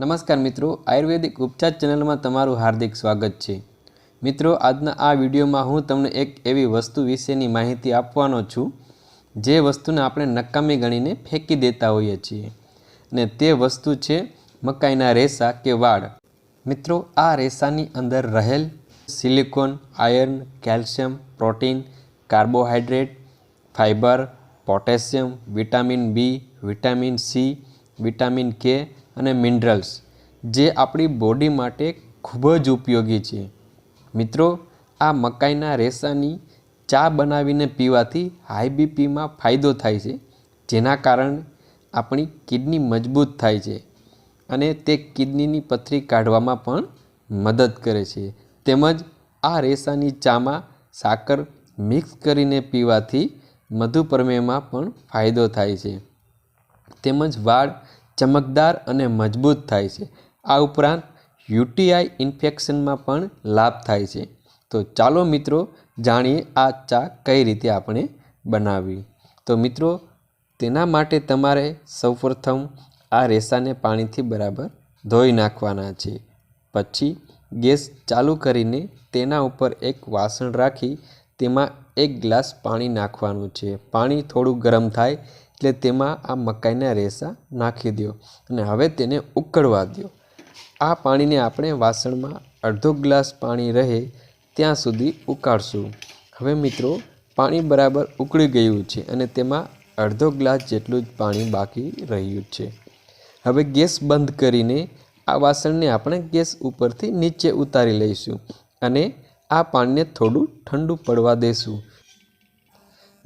નમસ્કાર મિત્રો, આયુર્વેદિક ઉપચાર ચેનલમાં તમારું હાર્દિક સ્વાગત છે. મિત્રો, આજના આ વિડીયોમાં હું તમને એક એવી વસ્તુ વિશેની માહિતી આપવાનો છું, જે વસ્તુને આપણે નકામી ગણીને ફેંકી દેતા હોઈએ છીએ. ને તે વસ્તુ છે મકાઈના રેસા કે વાળ. મિત્રો, આ રેસાની અંદર રહેલ silicon, iron, calcium, protein, carbohydrate fibre potassium, vitamin B, vitamin C, vitamin K અને મિનરલ્સ, જે આપણી બોડી માટે ખૂબ જ ઉપયોગી છે. મિત્રો, આ મકાઈના રેસાની ચા બનાવીને પીવાથી હાઈ બીપીમાં ફાયદો થાય છે, જેના કારણે આપણી કિડની મજબૂત થાય છે અને તે કિડનીની પથરી કાઢવામાં પણ મદદ કરે છે. તેમજ આ રેસાની ચામાં સાકર મિક્સ કરીને પીવાથી મધુપ્રમેહમાં પણ ફાયદો થાય છે. તેમજ વાળ ચમકદાર અને મજબૂત થાય છે. આ ઉપરાંત યુટીઆઈ ઇન્ફેક્શનમાં પણ લાભ થાય છે. તો ચાલો મિત્રો જાણીએ આ ચા કઈ રીતે આપણે બનાવવી. તો મિત્રો, તેના માટે તમારે સૌપ્રથમ આ રેસાને પાણીથી બરાબર ધોઈ નાખવાના છે. પછી ગેસ ચાલુ કરીને તેના ઉપર એક વાસણ રાખી તેમાં એક ગ્લાસ પાણી નાખવાનું છે. પાણી થોડું ગરમ થાય એટલે તેમાં આ મકાઈના રેસા નાખી દો અને હવે તેને ઉકળવા દો આ પાણીને આપણે વાસણમાં અડધો ગ્લાસ પાણી રહે ત્યાં સુધી ઉકાળશું. હવે મિત્રો, પાણી બરાબર ઉકળી ગયું છે અને તેમાં અડધો ગ્લાસ જેટલું જ પાણી બાકી રહ્યું છે. હવે ગેસ બંધ કરીને આ વાસણને આપણે ગેસ ઉપરથી નીચે ઉતારી લઈશું અને આ પાણીને થોડું ઠંડુ પડવા દેશું.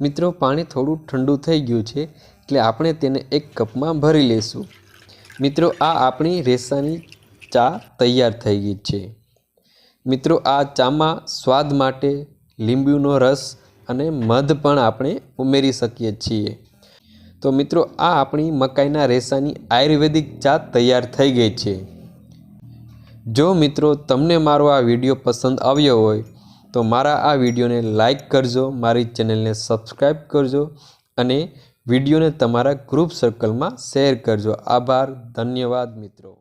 મિત્રો, પાણી થોડું ઠંડુ થઈ ગયું છે, એટલે આપણે તેને એક કપમાં ભરી લઈશું મિત્રો, આ આપણી રેસાની ચા તૈયાર થઈ ગઈ છે. મિત્રો, આ ચામાં સ્વાદ માટે લીંબુનો રસ અને મધ પણ આપણે ઉમેરી શકીએ છીએ. તો મિત્રો, આ આપણી મકાઈના રેસાની આયુર્વેદિક ચા તૈયાર થઈ ગઈ છે. જો મિત્રો, તમને મારો આ વીડિયો પસંદ આવ્યો હોય તો મારા આ વિડીયોને લાઇક કરજો, મારી ચેનલને સબસ્ક્રાઈબ કરજો અને વિડીયોને તમારા ગ્રુપ સર્કલમાં શેર કરજો. આભાર, ધન્યવાદ મિત્રો.